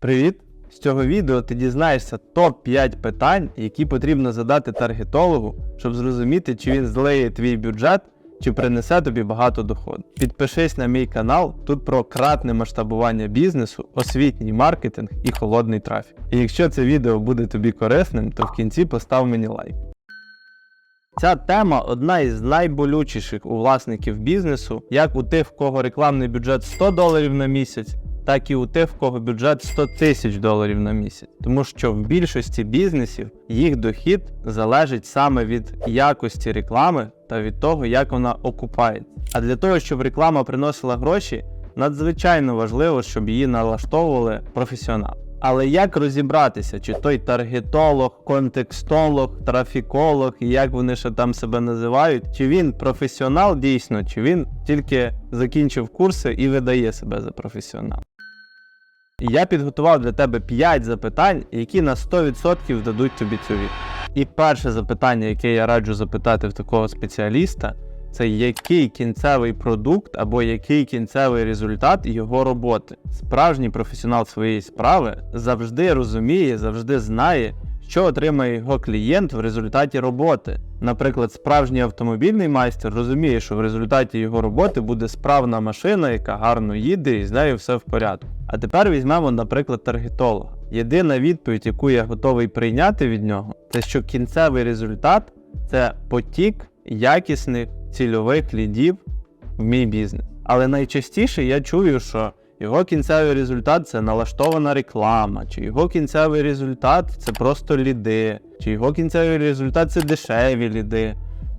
Привіт! З цього відео ти дізнаєшся топ-5 питань, які потрібно задати таргетологу, щоб зрозуміти, чи він злиє твій бюджет, чи принесе тобі багато доходу. Підпишись на мій канал, тут про кратне масштабування бізнесу, освітній маркетинг і холодний трафік. І якщо це відео буде тобі корисним, то в кінці постав мені лайк. Ця тема одна із найболючіших у власників бізнесу, як у тих, в кого рекламний бюджет 100 доларів на місяць, так і у тих, в кого бюджет 100 тисяч доларів на місяць. Тому що в більшості бізнесів їх дохід залежить саме від якості реклами та від того, як вона окупається. А для того, щоб реклама приносила гроші, надзвичайно важливо, щоб її налаштовували професіонали. Але як розібратися, чи той таргетолог, контекстолог, трафіколог, як вони ще там себе називають, чи він професіонал дійсно, чи він тільки закінчив курси і видає себе за професіонал? Я підготував для тебе 5 запитань, які на 100% дадуть тобі цю відповідь. І перше запитання, яке я раджу запитати в такого спеціаліста, це який кінцевий продукт або який кінцевий результат його роботи. Справжній професіонал своєї справи завжди розуміє, завжди знає, що отримає його клієнт в результаті роботи. Наприклад, справжній автомобільний майстер розуміє, що в результаті його роботи буде справна машина, яка гарно їде і з нею все в порядку. А тепер візьмемо, наприклад, таргетолога. Єдина відповідь, яку я готовий прийняти від нього, це що кінцевий результат це потік якісних цільових лідів в мій бізнес. Але найчастіше я чую, що його кінцевий результат це налаштована реклама, чи його кінцевий результат це просто ліди, чи його кінцевий результат це дешеві ліди,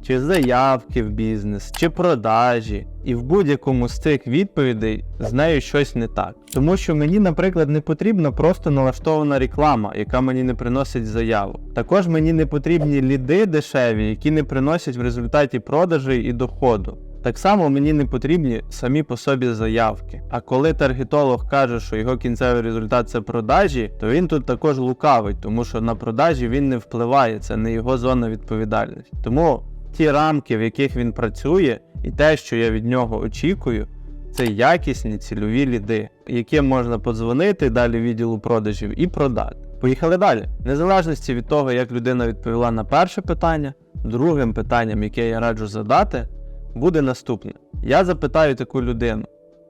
чи заявки в бізнес, чи продажі. І в будь-якому з цих відповідей з нею щось не так. Тому що мені, наприклад, не потрібна просто налаштована реклама, яка мені не приносить заяву. Також мені не потрібні ліди дешеві, які не приносять в результаті продажей і доходу. Так само мені не потрібні самі по собі заявки. А коли таргетолог каже, що його кінцевий результат це продажі, то він тут також лукавить, тому що на продажі він не впливає, це не його зона відповідальності. Тому ті рамки, в яких він працює, і те, що я від нього очікую, це якісні цільові ліди, яким можна подзвонити далі відділу продажів і продати. Поїхали далі. Незалежності від того, як людина відповіла на перше питання, другим питанням, яке я раджу задати, буде наступне. Я запитаю таку людину,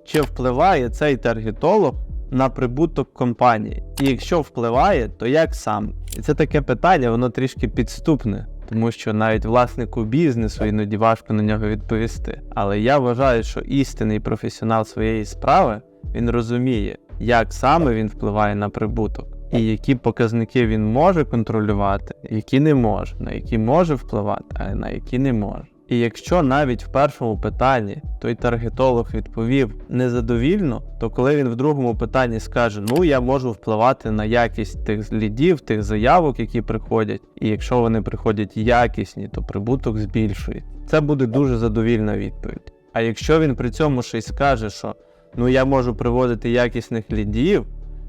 чи впливає цей таргетолог на прибуток компанії? І якщо впливає, то як сам? І це таке питання, воно трішки підступне, тому що навіть власнику бізнесу іноді важко на нього відповісти. Але я вважаю, що істинний професіонал своєї справи він розуміє, як саме він впливає на прибуток. І які показники він може контролювати, які не може, на які може впливати, а на які не може. І якщо навіть в першому питанні той таргетолог відповів незадовільно, то коли він в другому питанні скаже, ну я можу впливати на якість тих лідів, тих заявок, які приходять, і якщо вони приходять якісні, то прибуток збільшується. Це буде дуже задовільна відповідь. А якщо він при цьому ще й скаже, що ну я можу приводити якісних лідів,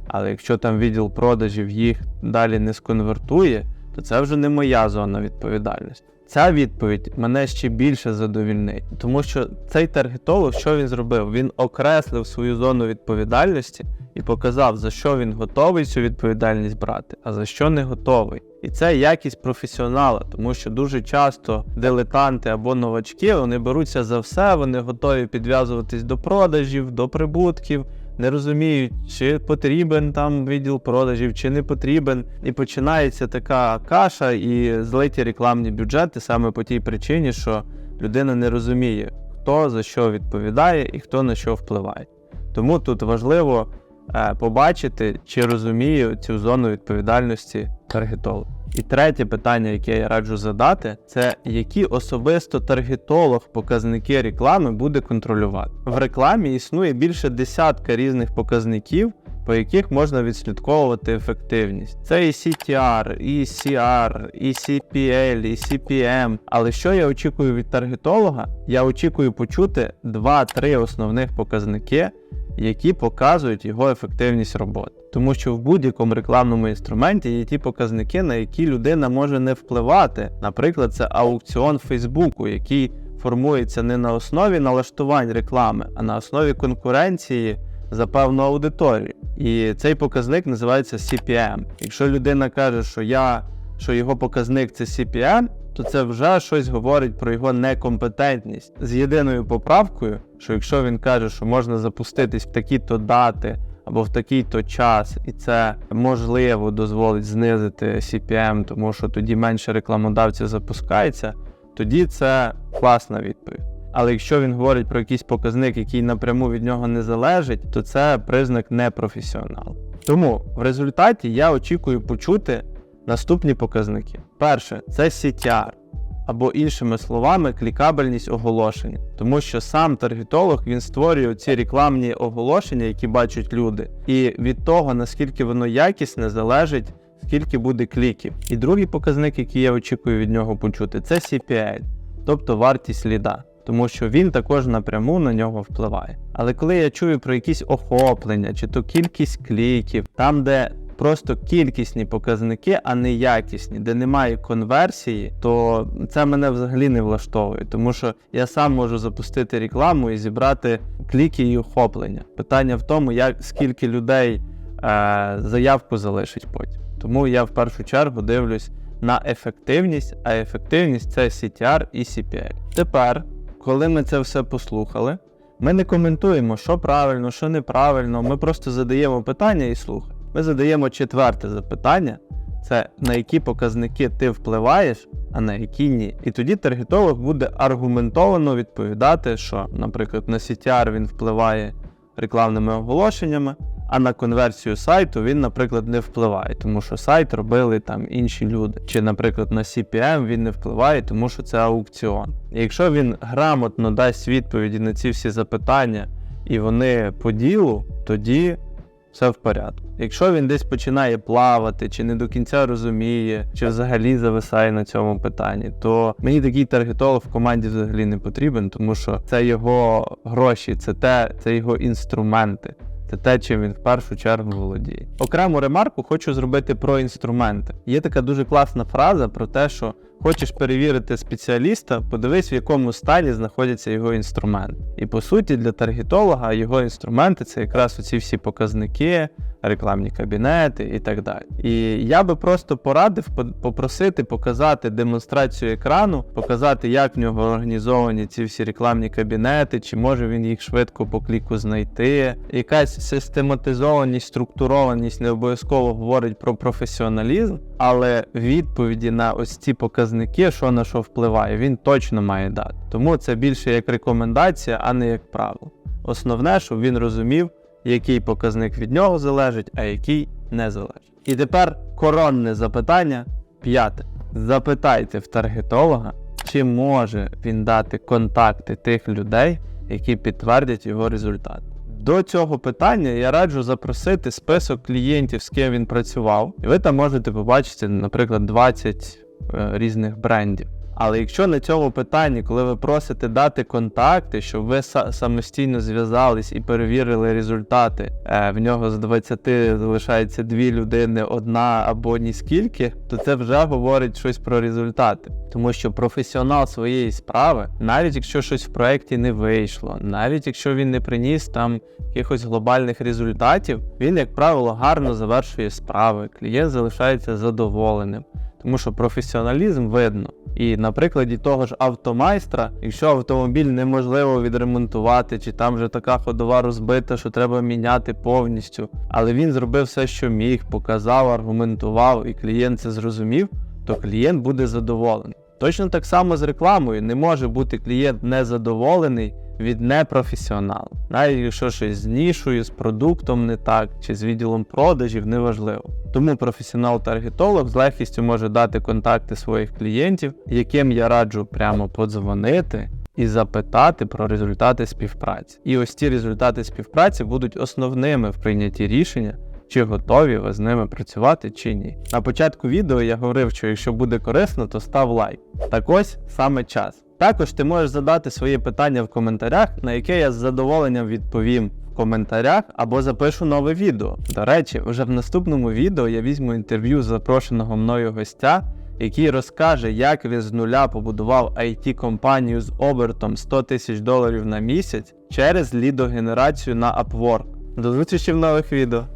але якщо там відділ продажів їх далі не сконвертує, то це вже не моя зона відповідальності. Ця відповідь мене ще більше задовільнить, тому що цей таргетолог, що він зробив? Він окреслив свою зону відповідальності і показав, за що він готовий цю відповідальність брати, а за що не готовий. І це якість професіонала, тому що дуже часто дилетанти або новачки вони беруться за все, вони готові підв'язуватись до продажів, до прибутків. Не розуміють, чи потрібен там відділ продажів, чи не потрібен. І починається така каша і злиті рекламні бюджети саме по тій причині, що людина не розуміє, хто за що відповідає і хто на що впливає. Тому тут важливо побачити, чи розумію цю зону відповідальності таргетолог. І третє питання, яке я раджу задати, це які особисто таргетолог показники реклами буде контролювати. В рекламі існує більше десятка різних показників, по яких можна відслідковувати ефективність. Це і CTR, і CR, і CPL, і CPM. Але що я очікую від таргетолога? Я очікую почути 2-3 основних показники, які показують його ефективність роботи. Тому що в будь-якому рекламному інструменті є ті показники, на які людина може не впливати. Наприклад, це аукціон Фейсбуку, який формується не на основі налаштувань реклами, а на основі конкуренції за певну аудиторію. І цей показник називається CPM. Якщо людина каже, що я що його показник це CPM, то це вже щось говорить про його некомпетентність з єдиною поправкою, що якщо він каже, що можна запуститись в такі-то дати або в такий-то час, і це можливо дозволить знизити CPM, тому що тоді менше рекламодавців запускається, тоді це класна відповідь. Але якщо він говорить про якийсь показник, який напряму від нього не залежить, то це признак непрофесіонал. Тому в результаті я очікую почути наступні показники. Перше, це CTR, або іншими словами, клікабельність оголошення. Тому що сам таргетолог він створює ці рекламні оголошення, які бачать люди, і від того, наскільки воно якісне, залежить. Скільки буде кліків. І другий показник, який я очікую від нього почути, це CPL, тобто вартість ліда тому що він також напряму на нього впливає. Але коли я чую про якісь охоплення чи то кількість кліків, там, де просто кількісні показники, а не якісні, де немає конверсії, то це мене взагалі не влаштовує, тому що я сам можу запустити рекламу і зібрати кліки і охоплення. Питання в тому, як скільки людей е, заявку залишить потім. Тому я в першу чергу дивлюсь на ефективність, а ефективність це CTR і CPL. Тепер коли ми це все послухали, ми не коментуємо, що правильно, що неправильно. Ми просто задаємо питання і слухаємо. Ми задаємо четверте запитання: це на які показники ти впливаєш, а на які ні. І тоді таргетолог буде аргументовано відповідати, що, наприклад, на CTR він впливає рекламними оголошеннями а на конверсію сайту він, наприклад, не впливає, тому що сайт робили там інші люди. Чи, наприклад, на CPM він не впливає, тому що це аукціон. І якщо він грамотно дасть відповіді на ці всі запитання і вони по ділу, тоді все в порядку. Якщо він десь починає плавати, чи не до кінця розуміє, чи взагалі зависає на цьому питанні, то мені такий таргетолог в команді взагалі не потрібен, тому що це його гроші, це те, це його інструменти це те, чим він в першу чергу володіє. Окрему ремарку хочу зробити про інструменти. Є така дуже класна фраза про те, що хочеш перевірити спеціаліста, подивись, в якому стані знаходяться його інструменти. І по суті, для таргетолога його інструменти це якраз оці всі показники, рекламні кабінети і так далі. І я би просто порадив попросити показати демонстрацію екрану, показати, як в нього організовані ці всі рекламні кабінети, чи може він їх швидко по кліку знайти. Якась систематизованість, структурованість не обов'язково говорить про професіоналізм, але відповіді на ось ці показники, що на що впливає, він точно має дати. Тому це більше як рекомендація, а не як правило. Основне, щоб він розумів який показник від нього залежить, а який не залежить. І тепер коронне запитання п'яте. Запитайте в таргетолога, чи може він дати контакти тих людей, які підтвердять його результат. До цього питання я раджу запросити список клієнтів, з ким він працював, і ви там можете побачити, наприклад, 20 е, різних брендів. Але якщо на цьому питанні, коли ви просите дати контакти, щоб ви самостійно зв'язались і перевірили результати, е, в нього з 20 залишається дві людини, одна або ні скільки, то це вже говорить щось про результати. Тому що професіонал своєї справи, навіть якщо щось в проєкті не вийшло, навіть якщо він не приніс там якихось глобальних результатів, він, як правило, гарно завершує справи. Клієнт залишається задоволеним тому що професіоналізм видно. І на прикладі того ж автомайстра, якщо автомобіль неможливо відремонтувати, чи там вже така ходова розбита, що треба міняти повністю, але він зробив все, що міг, показав, аргументував, і клієнт це зрозумів, то клієнт буде задоволений. Точно так само з рекламою не може бути клієнт незадоволений від непрофесіоналу. Навіть якщо щось з нішою, з продуктом не так, чи з відділом продажів, неважливо. Тому професіонал-таргетолог з легкістю може дати контакти своїх клієнтів, яким я раджу прямо подзвонити і запитати про результати співпраці. І ось ці результати співпраці будуть основними в прийнятті рішення. Чи готові ви з ними працювати чи ні. На початку відео я говорив, що якщо буде корисно, то став лайк. Так ось саме час. Також ти можеш задати свої питання в коментарях, на яке я з задоволенням відповім в коментарях або запишу нове відео. До речі, вже в наступному відео я візьму інтерв'ю запрошеного мною гостя, який розкаже, як він з нуля побудував it компанію з обертом 100 тисяч доларів на місяць через лідогенерацію на Upwork. До зустрічі в нових відео.